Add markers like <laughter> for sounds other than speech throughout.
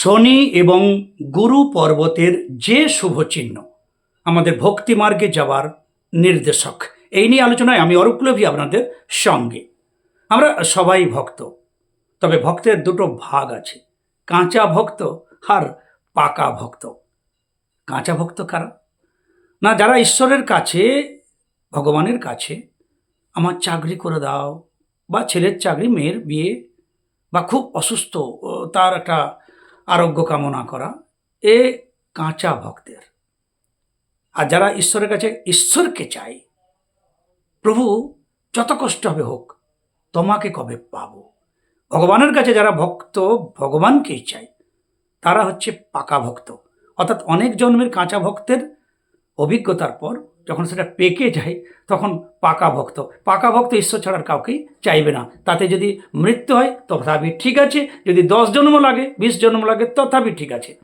শনি এবং গুরু পর্বতের যে শুভ চিহ্ন, আমাদের ভক্তি মার্গে যাওয়ার নির্দেশক। এই নিয়ে আলোচনায় আমি অরূপলভী আপনাদের সঙ্গে। আমরা সবাই ভক্ত, তবে ভক্তের দুটো ভাগ আছে। কাঁচা ভক্ত আর পাকা ভক্ত। কাঁচা ভক্ত কারা? না, যারা ঈশ্বরের কাছে, ভগবানের কাছে আমার চাকরি করে দাও, বা ছেলের চাকরি, মেয়ের বিয়ে, বা খুব অসুস্থ তার একটা আরোগ্য কামনা করা, এ কাঁচা ভক্তের। আর যারা ঈশ্বরের কাছে, ঈশ্বরকে চাই, প্রভু যত কষ্ট হবে হোক, তোমাকে কবে পাব? ভগবানের কাছে যারা ভক্ত, ভগবানকেই চাই, তারা হচ্ছে পাকা ভক্ত। অর্থাৎ অনেক জন্মের কাঁচা ভক্তের অভিজ্ঞতার পর যখন সেটা পেকে যায়, তখন পাকা ভক্ত। পাকা ভক্ত ঈশ্বর ছাড়ার কাউকেই চাইবে না। তাতে যদি মৃত্যু হয়, তথাপি ঠিক আছে। যদি দশ জন্ম লাগে, বিশ জন্ম লাগে, তথাপি ঠিক আছে।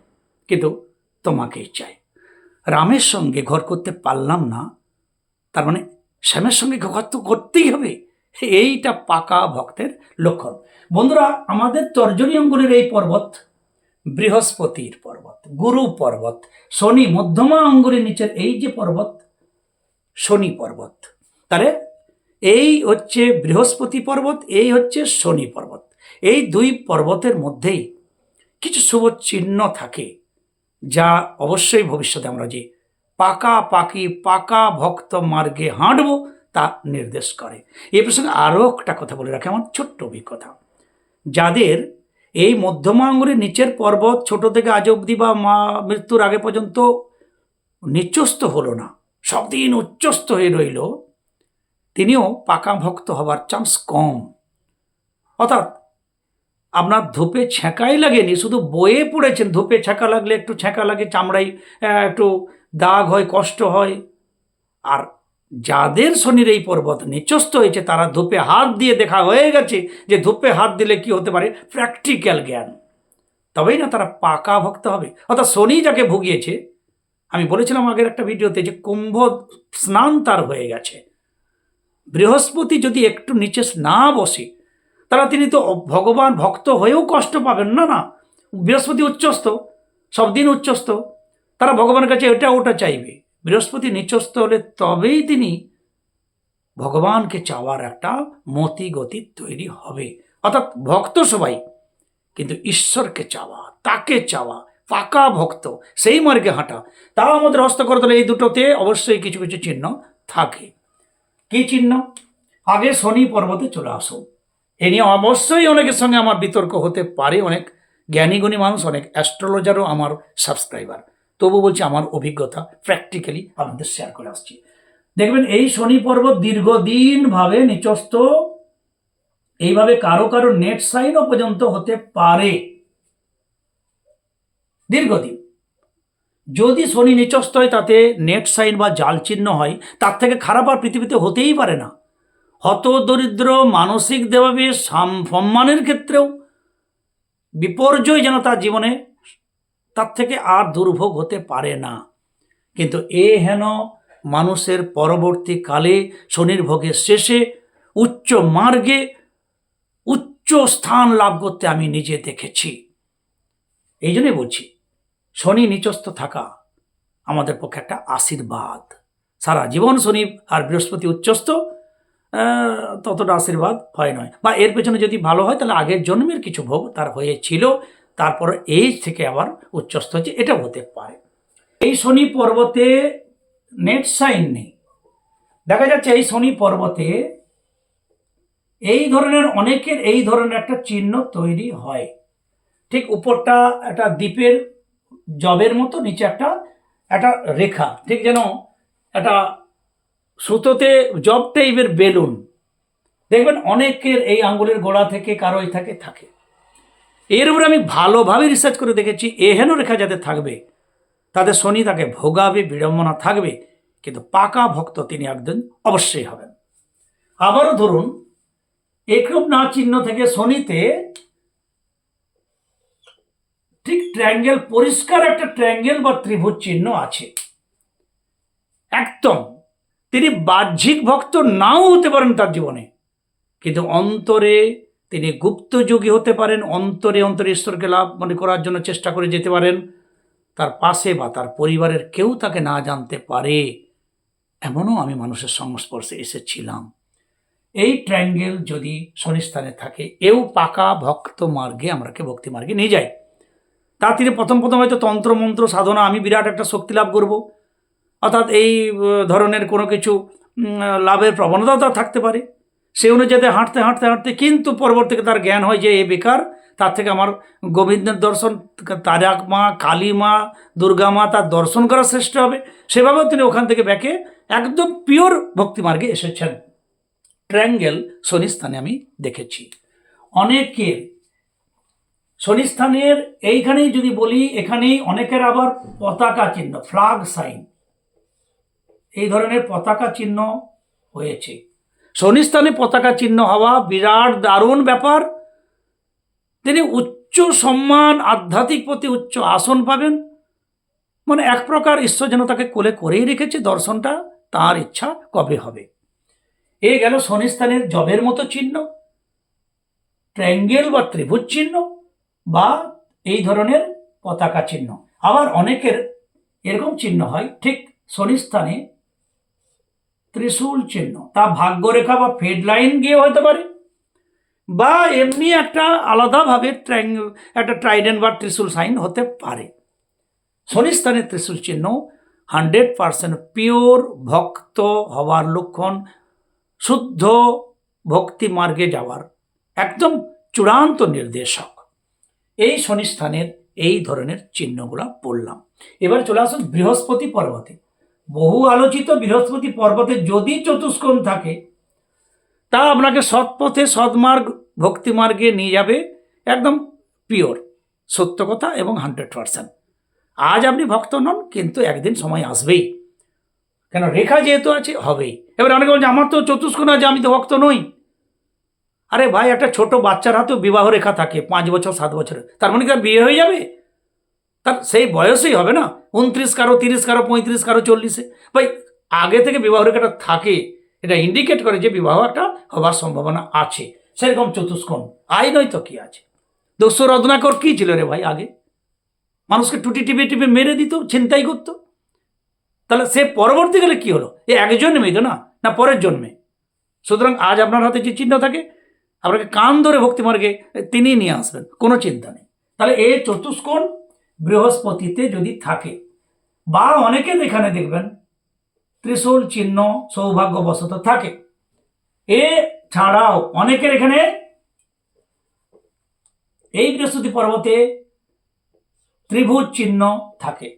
কিন্তু তোমাকেই চাই। রামের সঙ্গে ঘর করতে পারলাম না, তার মানে শ্যামের সঙ্গে ঘর তো করতেই হবে। এইটা পাকা ভক্তের লক্ষণ। বন্ধুরা, আমাদের তর্জনী অঙ্গনের এই পর্বত বৃহস্পতির পর্বত, গুরু পর্বত, শনি মধ্যমা অঙ্গুরের নিচের এই যে পর্বত শনি পর্বত। তাহলে এই হচ্ছে বৃহস্পতি পর্বত, এই হচ্ছে শনি পর্বত। এই দুই পর্বতের মধ্যেই কিছু শুভ চিহ্ন থাকে, যা অবশ্যই ভবিষ্যতে আমরা যে পাকা পাকি পাকা ভক্ত মার্গে হাঁটব, তা নির্দেশ করে। এই প্রসঙ্গে আরও একটা কথা বলে রাখে, আমার ছোট্ট অভিজ্ঞতা। যাদের এই মধ্যমা আঙ্গুরের নিচের পর্বত ছোট থেকে আজ অবধি বা মা মৃত্যুর আগে পর্যন্ত নিচস্ত হলো না সব দিন উচ্চস্ত হয়ে রইল। তিনিও পাকা ভক্ত হবার চান্স কম। অর্থাৎ আপনার ধূপে ছ্যাঁকাই লাগেনি শুধু বয়ে পড়েছেন। ধূপে ছ্যাঁকা লাগলে একটু ছ্যাঁকা লাগে চামড়ায় আহ, একটু দাগ হয় কষ্ট হয়। আর যাদের শনির এই পর্বত নিচস্ত হয়েছে তারা ধূপে হাত দিয়ে দেখা হয়ে গেছে যে ধূপে হাত দিলে কি হতে পারে? প্র্যাকটিক্যাল জ্ঞান। তবেই না তারা পাকা ভক্ত হবে। অর্থাৎ শনি যাকে ভুগিয়েছে আমি বলেছিলাম আগের একটা ভিডিওতে যে কুম্ভ স্নান তার হয়ে গেছে। বৃহস্পতি যদি একটু নিচে না বসে তারা তিনি তো ভগবান ভক্ত হয়েও কষ্ট পাবেন না না? বৃহস্পতি উচ্চস্থ, সব দিন উচ্চস্থ, তারা ভগবানের কাছে এটা ওটা চাইবে। বৃহস্পতি নিচস্থ হলে তবেই তিনি ভগবানকে চাওয়ার একটা মতি গতি তৈরি হবে। অর্থাৎ ভক্ত সবাই, কিন্তু ঈশ্বরকে চাওয়া, তাকে চাওয়া পাকা ভক্ত, সেই মার্গে হাঁটা। তাও আমাদের হস্তকরতলে এই দুটোতে অবশ্যই কিছু কিছু চিহ্ন থাকে। কি চিহ্ন? আগে শনি পর্বতে চলে আসো। এ নিয়ে অবশ্যই অনেকের সঙ্গে আমার বিতর্ক হতে পারে, অনেক জ্ঞানীগুণী মানুষ, অনেক অ্যাস্ট্রোলজারও আমার সাবস্ক্রাইবার তবু বলছি আমার অভিজ্ঞতা প্র্যাকটিক্যালি আপনাদের শেয়ার করে আসছি। দেখবেন এই শনি পর্বত দীর্ঘদিনভাবে নিচস্ত এইভাবে কারও কারও নেট সাইনও পর্যন্ত হতে পারে। দীর্ঘদিন। যদি শনি নিচস্ত হয়, তাতে নেট সাইন বা জাল চিহ্ন হয়, তার থেকে খারাপ আর পৃথিবীতে হতেই পারে না। হত দরিদ্র মানসিক দেবাবে সম্মানের ক্ষেত্রেও বিপর্যয় যেন তার জীবনে তার থেকে আর দুর্ভোগ হতে পারে না। কিন্তু এ হেন মানুষের পরবর্তীকালে শনির ভোগের শেষে উচ্চ মার্গে উচ্চ স্থান লাভ করতে আমি নিজে দেখেছি। এই জন্যই বলছি শনি নিচস্থ থাকা আমাদের পক্ষে একটা আশীর্বাদ। সারা জীবন শনি আর বৃহস্পতি উচ্চস্থ ততটা আশীর্বাদ হয় নয়। বা এর পেছনে যদি ভালো হয়, তাহলে আগের জন্মের কিছু ভোগ তার হয়েছিল, তারপর এই থেকে আবার উচ্চস্থ হচ্ছে এটা হতে পারে। এই শনি পর্বতে নেট সাইন নেই। দেখা যাচ্ছে এই শনি পর্বতে এই ধরনের অনেকের এই ধরনের একটা চিহ্ন তৈরি হয়। ঠিক উপরটা একটা দ্বীপের জবের মতো নিচে একটা একটা রেখা, ঠিক যেন একটা সুতোতে, জব টাইপের বেলুন। দেখবেন অনেকের এই আঙ্গুলের গোড়া থেকে কারও এই থাকে থাকে। এর উপরে আমি ভালোভাবে রিসার্চ করে দেখেছি এহেন রেখা যাতে থাকবে। তাদের শনি তাকে ভোগাবে, বিড়ম্বনা থাকবে, কিন্তু পাকা ভক্ত তিনি একদিন অবশ্যই হবেন। আবারও ধরুন একরূপ না চিহ্ন থেকে শনিতে ঠিক ট্রায়াঙ্গেল পরিষ্কার একটা ট্রায়াঙ্গেল বা ত্রিভুজ চিহ্ন আছে। একদম। তিনি বাহ্যিক ভক্ত নাও হতে পারেন তার জীবনে। কিন্তু অন্তরে তিনি গুপ্তযোগী হতে পারেন, অন্তরে অন্তরে ঈশ্বরকে লাভ মনে করার জন্য চেষ্টা করে যেতে পারেন। তার পাশে বা তার পরিবারের কেউ তাকে না জানতে পারে, এমনও আমি মানুষের সংস্পর্শে এসেছিলাম। এই ট্রায়াঙ্গেল যদি শনিস্থানে থাকে, এও পাকা ভক্ত মার্গে আমরাকে ভক্তি মার্গে নিয়ে যাই। তা তিনি প্রথম প্রথম হয়তো তন্ত্রমন্ত্র সাধনা আমি বিরাট একটা শক্তি লাভ করব। অর্থাৎ এই ধরনের কোনো কিছু লাভের প্রবণতাও তার থাকতে পারে। সে অনুযায়ী হাঁটতে হাঁটতে হাঁটতে কিন্তু পরবর্তীতে তার জ্ঞান হয় যে এ বেকার, তার থেকে আমার গোবিন্দের দর্শন, তারাক মা, কালী মা, দুর্গা মা তার দর্শন করা শ্রেষ্ঠ হবে। সেভাবেও তিনি ওখান থেকে ব্যাকে একদম পিওর ভক্তিমার্গে এসেছেন। ট্রায়াঙ্গেল শনিস্থানে আমি দেখেছি। অনেকের শনিস্থানের এইখানেই যদি বলি, এখানেই অনেকের আবার পতাকা চিহ্ন ফ্লাগ সাইন এই ধরনের পতাকা চিহ্ন হয়েছে। শনিস্থানে পতাকা চিহ্ন হওয়া বিরাট দারুণ ব্যাপার। তিনি উচ্চ সম্মান, আধ্যাত্মিক প্রতি উচ্চ আসন পাবেন। মানে এক প্রকার ঈশ্বর যেন তাকে কোলে করেই রেখেছে, দর্শনটা তার ইচ্ছা কবে হবে। এ গেল শনিস্থানের জবের মতো চিহ্ন, ট্রায়াঙ্গেল বা ত্রিভুজ চিহ্ন। বা এই ধরনের পতাকা চিহ্ন। আবার অনেকের এরকম চিহ্ন হয়, ঠিক শনিস্থানে ত্রিশূল চিহ্ন। তা ভাগ্যরেখা বা ফেড লাইন গিয়ে হতে পারে, বা এমনি একটা আলাদাভাবে ট্রাইং একটা ট্রাইডেন বা ত্রিশূল সাইন হতে পারে। শনিস্থানে ত্রিশূল চিহ্ন হান্ড্রেড পারসেন্ট পিওর ভক্ত হওয়ার লক্ষণ, শুদ্ধ ভক্তি মার্গে যাওয়ার একদম চূড়ান্ত নির্দেশক। এই শনিস্থানের এই ধরনের চিহ্নগুলো পড়লাম। এবার চলে আসুন বৃহস্পতি পর্বতে। বহু আলোচিত বৃহস্পতি পর্বতে যদি চতুষ্কোণ থাকে, তা আপনাকে সৎপথে, সৎমার্গ, ভক্তিমার্গে নিয়ে যাবে একদম পিওর। সত্য কথা এবং হান্ড্রেড পারসেন্ট। আজ আপনি ভক্ত নন, কিন্তু একদিন সময় আসবেই। কেন? রেখা যেহেতু আছে, হবেই। এবার অনেকে বলছে, আমার তো চতুষ্কোণ আছে, আমি তো ভক্ত নই। আরে ভাই, একটা ছোট বাচ্চার হাতেও বিবাহ রেখা থাকে, পাঁচ বছর, সাত বছরের। তার মানে কি তার বিয়ে হয়ে যাবে? তার সেই বয়সেই হবে না? উনত্রিশ কারও, তিরিশ কারও, পঁয়ত্রিশ কারও, চল্লিশে। ভাই, আগে থেকে বিবাহ রেখাটা থাকে, এটা ইন্ডিকেট করে যে বিবাহ একটা হবার সম্ভাবনা আছে। সেরকম চতুষ্কোণ। আই নয় তো কি আছে? দস্যু রত্নাকর কী ছিল রে ভাই আগে? মানুষকে টুটি টিপে টিপে মেরে দিত, ছিনতাই করতো। তাহলে সে পরবর্তীকালে কি হলো? এ এক জন্মেই তো না না পরের জন্মে। সুতরাং আজ আপনার হাতে যে চিহ্ন থাকে আপনাকে কান ধরে ভক্তিমার্গে তিনি নিয়ে আসবেন, কোনো চিন্তা নেই। তাহলে এই চতুষ্কোণ বৃহস্পতিতে যদি থাকে, বা অনেকে এখানে দেখবেন, ত্রিশূল চিহ্ন সৌভাগ্যবশত থাকে। এ ছাড়াও অনেকের এখানে এই বৃহস্পতি পর্বতে ত্রিভুজ চিহ্ন থাকে।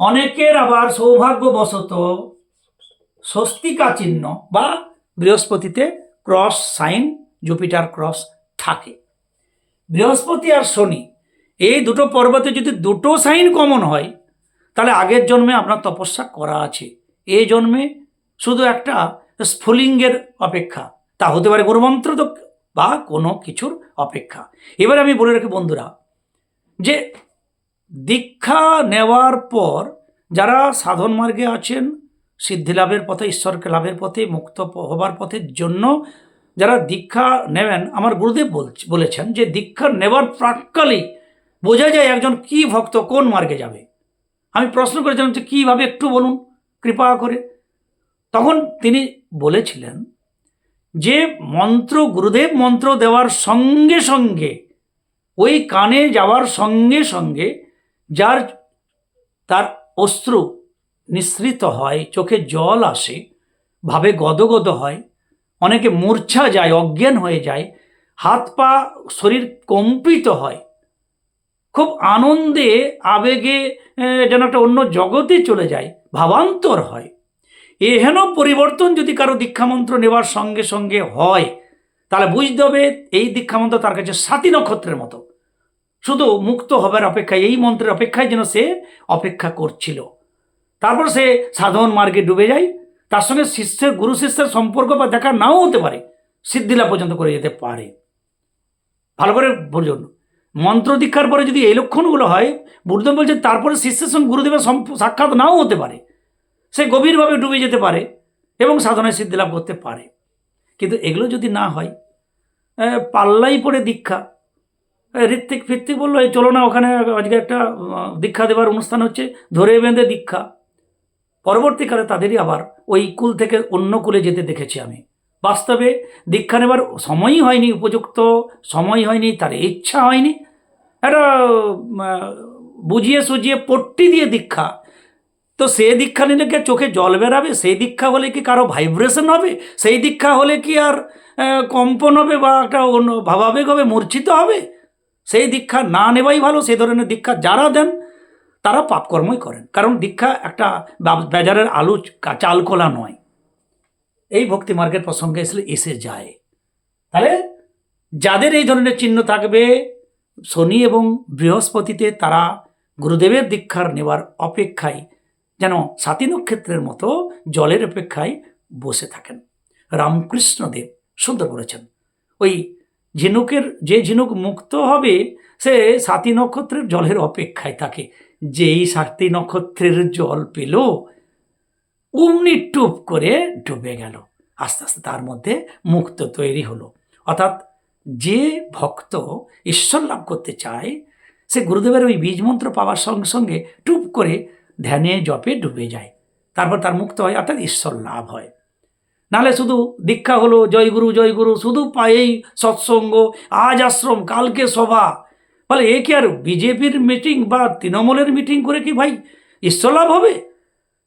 অনেকের আবার সৌভাগ্যবশত স্বস্তিকা চিহ্ন বা বৃহস্পতিতে ক্রস সাইন জুপিটার ক্রস থাকে। বৃহস্পতি আর শনি, এই দুটো পর্বতে যদি দুটো সাইন কমন হয়, তাহলে আগের জন্মে আপনার তপস্যা করা আছে। এই জন্মে শুধু একটা স্ফুলিঙ্গের অপেক্ষা, তা হতে পারে গুরুমন্ত্র তো বা কোনো কিছুর অপেক্ষা। এবার আমি বলে রাখি বন্ধুরা, যে দীক্ষা নেওয়ার পর যারা সাধন মার্গে আছেন, সিদ্ধি লাভের পথে, ঈশ্বরকে লাভের পথে, মুক্ত হবার পথের জন্য যারা দীক্ষা নেবেন, আমার গুরুদেব বলছ, বলেছেন যে দীক্ষা নেওয়ার প্রাককালেই বোঝা যায় একজন কি ভক্ত কোন মার্গে যাবে। আমি প্রশ্ন করেছিলাম যে কীভাবে একটু বলুন, কৃপা করে। তখন তিনি বলেছিলেন যে মন্ত্র, গুরুদেব মন্ত্র দেওয়ার সঙ্গে সঙ্গে, ওই কানে যাওয়ার সঙ্গে সঙ্গে যার তার অশ্রু নিঃসৃত হয়, চোখে জল আসে, ভাবে গদগদ হয় অনেকে মূর্ছা যায়, অজ্ঞান হয়ে যায়, হাত পা শরীর কম্পিত হয়। খুব আনন্দে, আবেগে যেন একটা অন্য জগতে চলে যায়, ভাবান্তর হয়। এহেন পরিবর্তন যদি কারও দীক্ষামন্ত্র নেওয়ার সঙ্গে সঙ্গে হয়, তাহলে বুঝতে হবে এই দীক্ষামন্ত্র তার কাছে সাতী নক্ষত্রের মতো। শুধু মুক্ত হবার অপেক্ষায়, এই মন্ত্রের অপেক্ষায় যেন সে অপেক্ষা করছিল। তারপর সে সাধন মার্গে ডুবে যায় তার সঙ্গে শিষ্যের, গুরু শিষ্যের সম্পর্ক বা দেখা নাও হতে পারে সিদ্ধিলা পর্যন্ত করে যেতে পারে। ভালো করে বলুন মন্ত্র দীক্ষার পরে যদি এই লক্ষণগুলো হয় বুদ্ধদেব বলছেন তারপরে শিষ্যের সঙ্গে গুরুদেবের সাক্ষাৎ নাও হতে পারে। সে গভীরভাবে ডুবে যেতে পারে এবং সাধনায় সিদ্ধি লাভ করতে পারে। কিন্তু এগুলো যদি না হয় পাল্লাই পড়ে দীক্ষা। ঋত্বিক ফিত্তিক বলল, এই চলো না, ওখানে আজকে একটা দীক্ষা দেওয়ার অনুষ্ঠান হচ্ছে, ধরে বেঁধে দীক্ষা। পরবর্তীকালে তাদেরই আবার ওই কুল থেকে অন্য কুলে যেতে দেখেছি আমি। বাস্তবে দীক্ষা নেবার সময়ই হয়নি, উপযুক্ত সময় হয়নি, তার ইচ্ছা হয়নি। একটা বুঝিয়ে সুজিয়ে পট্টি দিয়ে দীক্ষা। তো সে দীক্ষা নিলে কি চোখে জল বেরাবে? সেই দীক্ষা হলে কি কারও ভাইব্রেশন হবে? সেই দীক্ষা হলে কি আর কম্পন হবে বা একটা অন্য ভাবাবেগ হবে, মূর্ছিত হবে? সেই দীক্ষা না নেওয়াই ভালো। সেই ধরনের দীক্ষা যারা দেন তারা পাপকর্মই করেন। কারণ দীক্ষা একটা বাজারের আলু চালকোলা নয়। এই ভক্তি মার্গের প্রসঙ্গে এসে এসে যায়। তাহলে যাদের এই ধরনের চিহ্ন থাকবে, শনি এবং বৃহস্পতিতে তারা গুরুদেবের দীক্ষার নেওয়ার অপেক্ষায় যেন সাতী নক্ষত্রের মতো জলের অপেক্ষায় বসে থাকেন। রামকৃষ্ণদেব সুন্দর করেছেন ওই ঝিনুকের, যে ঝিনুক মুক্ত হবে, সে সাতী নক্ষত্রের জলের অপেক্ষায় থাকে। যেই সাতী নক্ষত্রের জল পেল, অমনি টুপ করে ডুবে গেল। আস্তে আস্তে তার মধ্যে মুক্ত তৈরি হলো। অর্থাৎ যে ভক্ত ঈশ্বর লাভ করতে চায়, সে গুরুদেবের ওই বীজ মন্ত্র পাওয়ার সঙ্গে সঙ্গে টুপ করে ধ্যানে জপে ডুবে যায়। তারপর তার মুক্ত হয়, অর্থাৎ ঈশ্বর লাভ হয়। নাহলে শুধু দীক্ষা হলো জয়গুরু জয়গুরু শুধু পায়েই সৎসঙ্গ, আজ আশ্রম, কালকে সভা বলে এ কি আর বিজেপির মিটিং বা তৃণমূলের মিটিং করে কি ভাই? ঈশ্বরলাভ হবে?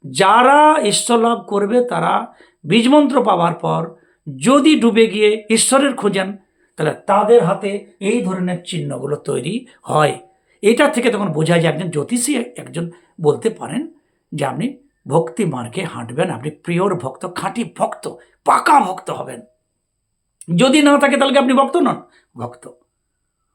যারা ঈশ্বরলাভ করবে তারা বীজমন্ত্র পাওয়ার পর যদি ডুবে গিয়ে ঈশ্বরের খোঁজেন তাহলে তাদের হাতে এই ধরনের চিহ্নগুলো তৈরি হয়। এটা থেকে তখন বোঝা যায় একজন জ্যোতিষী একজন বলতে পারেন যে আপনি ভক্তি মার্গে হাঁটবেন, আপনি প্রিয়র ভক্ত, খাঁটি ভক্ত, পাকা ভক্ত হবেন। যদি না থাকে তাহলে আপনি ভক্ত নন? ভক্ত।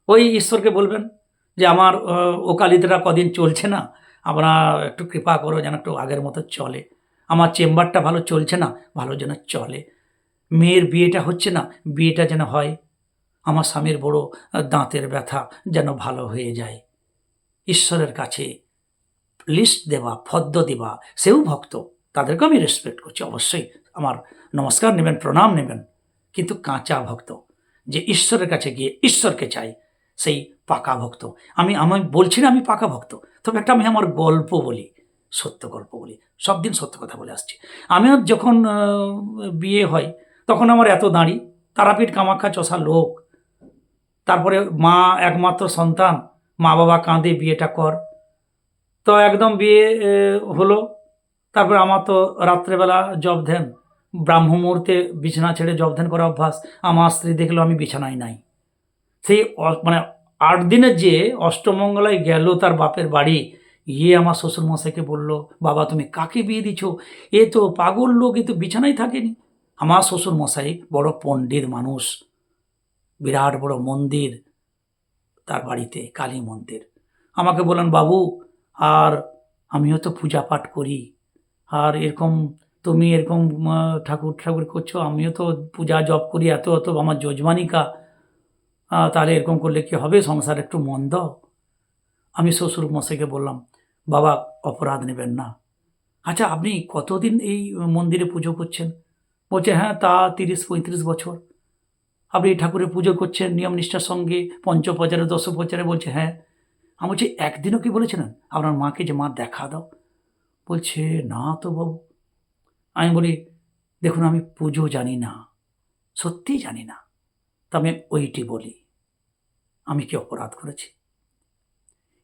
ওই ঈশ্বরকে বলবেন যে আমার আহ, ওকালিতরা কদিন চলছে না আমরা একটু কৃপা করো যেন একটু আগের মতো চলে। আমার চেম্বারটা ভালো চলছে না ভালো যেন চলে। মেয়ের বিয়েটা হচ্ছে না বিয়েটা যেন হয়। আমার স্বামীর বড় দাঁতের ব্যথা যেন ভালো হয়ে যায়। ঈশ্বরের কাছে লিস্ট দেওয়া ফদ্দ দেওয়া সেও ভক্ত তাদেরকেও আমি রেসপেক্ট করছি অবশ্যই। আমার নমস্কার নেবেন প্রণাম নেবেন। কিন্তু কাঁচা ভক্ত যে ঈশ্বরের কাছে গিয়ে ঈশ্বরকে চাই সেই পাকা ভক্ত। আমি আমি বলছি না আমি পাকা ভক্ত। তবে একটা আমি আমার গল্প বলি, সত্য গল্প বলি, সব দিন সত্য কথা বলে আসছি। আমিও যখন বিয়ে হয়, তখন আমার এত দাঁড়ি, তারাপীঠ, কামাখ্যা, চষা লোক। তারপরে মা একমাত্র সন্তান, মা বাবা কাঁদে, বিয়েটা কর। তো একদম বিয়ে হলো। তারপরে আমার তো রাত্রেবেলা জব ধ্যান ব্রাহ্ম মুহূর্তে বিছানা ছেড়ে জব ধ্যান করা অভ্যাস। আমার স্ত্রী দেখল আমি বিছানায় নাই। সেই মানে আট দিনের যে অষ্টমঙ্গলায় গেল তার বাপের বাড়ি গিয়ে আমার শ্বশুরমশাইকে বলল, বাবা, তুমি কাকে বিয়ে দিছ? এ তো পাগল লোক, এ তো বিছানায় থাকেনি। আমার শ্বশুরমশাই বড় পণ্ডিত মানুষ, বিরাট বড় মন্দির, তার বাড়িতে কালী মন্দির। আমাকে বললেন, বাবু, আর আমিও তো পূজা পাঠ করি, আর এরকম তুমি এরকম ঠাকুর ঠাকুর করছ, আমিও তো পূজা জপ করি, এত এত আমার যজমানিকা। তাহলে এরকম করলে কি হবে? সংসার একটু মন দাও আমি শ্বশুর মশাইকে বললাম, বাবা, অপরাধ নেবেন না। আচ্ছা আপনি কতদিন এই মন্দিরে পুজো করছেন? বলছে হ্যাঁ তা তিরিশ, পঁয়ত্রিশ বছর। আপনি ঠাকুরের পুজো করছেন নিয়ম নিষ্ঠার সঙ্গে পঞ্চপ্রচারে দশপ্রচারে বলছে হ্যাঁ। আমি বলছি, একদিনও কি বলেছিলেন? আপনার মাকে যে মা দেখা দাও। বলছে, না তো বাবু। আমি বলি, দেখুন, আমি পুজো জানি না। সত্যিই জানি না। তা আমি ওইটি বলি। আমি কি অপরাধ করেছি?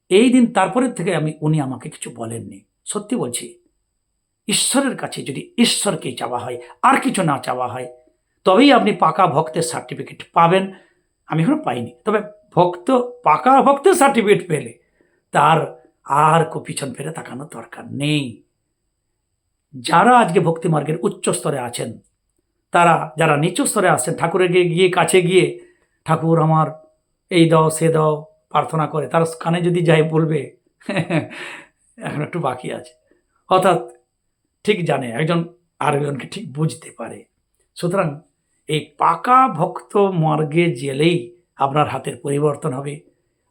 এই দিন তারপরের থেকে আমি, উনি আমাকে কিছু বলেননি। সত্যি বলছি, ঈশ্বরের কাছে যদি ঈশ্বরকে চাওয়া হয়, আর কিছু না চাওয়া হয়, তবেই আপনি পাকা ভক্তের সার্টিফিকেট পাবেন। আমি এখনও পাইনি, তবে ভক্ত, পাকা ভক্তের সার্টিফিকেট পেলে তার আর কো পিছন ফেরে তাকানোর দরকার নেই। যারা আজকে ভক্তিমার্গের উচ্চ স্তরে আছেন তারা যারা নিচু স্তরে আছেন ঠাকুরের গিয়ে গিয়ে কাছে গিয়ে ঠাকুর আমার এই দাও সে দাও প্রার্থনা করে। তার কানে যদি যাই বলবে <laughs> এখন একটু বাকি আছে। অর্থাৎ ঠিক জানে একজন আরেকজনকে ঠিক বুঝতে পারে। সুতরাং এই পাকা ভক্ত মার্গে জেলেই আপনার হাতের পরিবর্তন হবে।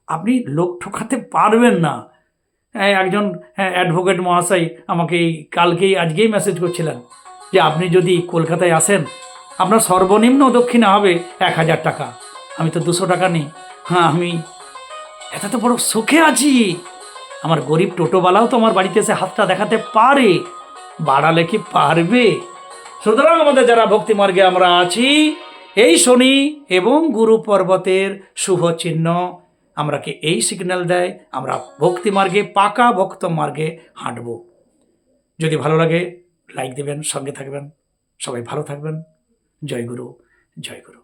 আপনি লোক ঠকাতে পারবেন না। হ্যাঁ, একজন অ্যাডভোকেট মহাশয় আমাকে এই কালকেই আজকেই মেসেজ করছিলেন। যে আপনি যদি কলকাতায় আসেন, আপনার সর্বনিম্ন দক্ষিণা হবে এক হাজার টাকা। আমি তো দুশো টাকা নেই। হ্যাঁ আমি এত তো বড় সুখে আছি। আমার গরিব টোটোওয়ালাও তো আমার বাড়িতে এসে হাতটা দেখাতে পারে। বাড়ালে কি পারবে? সুতরাং আমাদের যারা ভক্তি মার্গে আমরা আছি, এই শনি এবং গুরু পর্বতের শুভ চিহ্ন আমরাকে এই সিগন্যাল দেয়? আমরা ভক্তি মার্গে, পাকা ভক্ত মার্গে হাঁটব। যদি ভালো লাগে লাইক দেবেন সঙ্গে থাকবেন। সবাই ভালো থাকবেন। জয় গুরু জয় গুরু।